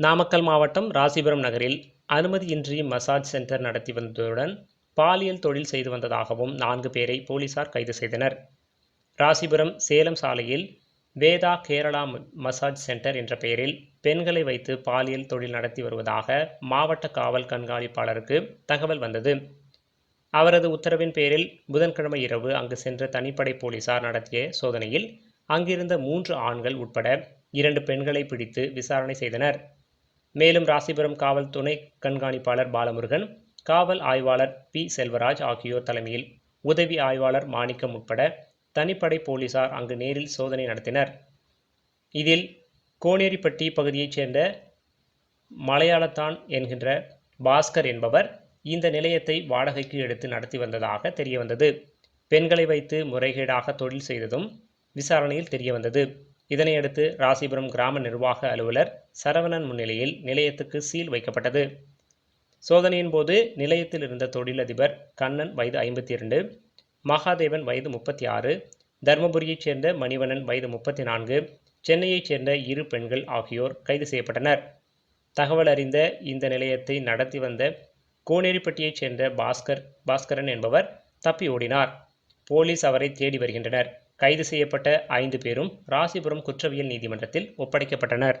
நாமக்கல் மாவட்டம் ராசிபுரம் நகரில் அனுமதியின்றி மசாஜ் சென்டர் நடத்தி வந்ததுடன் பாலியல் தொழில் செய்து வந்ததாகவும் நான்கு பேரை போலீசார் கைது செய்தனர். ராசிபுரம் சேலம் சாலையில் வேதா கேரளா மசாஜ் சென்டர் என்ற பெயரில் பெண்களை வைத்து பாலியல் தொழில் நடத்தி வருவதாக மாவட்ட காவல் கண்காணிப்பாளருக்கு தகவல் வந்தது. அவரது உத்தரவின் பேரில் புதன்கிழமை இரவு அங்கு சென்ற தனிப்படை போலீசார் நடத்திய சோதனையில் அங்கிருந்த மூன்று ஆண்கள் உட்பட இரண்டு பெண்களை பிடித்து விசாரணை செய்தனர். மேலும் ராசிபுரம் காவல் துணை கண்காணிப்பாளர் பாலமுருகன் காவல் ஆய்வாளர் பி. செல்வராஜ் ஆகியோர் தலைமையில் உதவி ஆய்வாளர் மாணிக்கம் உட்பட தனிப்படை போலீசார் அங்கு நேரில் சோதனை நடத்தினர். இதில் கோனேரிப்பட்டி பகுதியைச் சேர்ந்த மலையாளத்தான் என்கின்ற பாஸ்கர் என்பவர் இந்த நிலையத்தை வாடகைக்கு எடுத்து நடத்தி வந்ததாக தெரியவந்தது. பெண்களை வைத்து முறைகேடாக தொழில் செய்ததும் விசாரணையில் தெரியவந்தது. இதனையடுத்து ராசிபுரம் கிராம நிர்வாக அலுவலர் சரவணன் முன்னிலையில் நிலையத்துக்கு சீல் வைக்கப்பட்டது. சோதனையின் போது நிலையத்தில் இருந்த தொழிலதிபர் கண்ணன் வயது ஐம்பத்தி இரண்டு மகாதேவன் வயது முப்பத்தி ஆறு தர்மபுரியைச் சேர்ந்த மணிவணன் வயது முப்பத்தி நான்கு சென்னையைச் சேர்ந்த இரு பெண்கள் ஆகியோர் கைது செய்யப்பட்டனர். தகவல் அறிந்த இந்த நிலையத்தை நடத்தி வந்த கோனேரிப்பட்டியைச் சேர்ந்த பாஸ்கர் பாஸ்கரன் என்பவர் தப்பி ஓடினார். போலீஸ் அவரை தேடி வருகின்றனர். கைது செய்யப்பட்ட ஐந்து பேரும் ராசிபுரம் குற்றவியல் நீதிமன்றத்தில் ஒப்படைக்கப்பட்டனர்.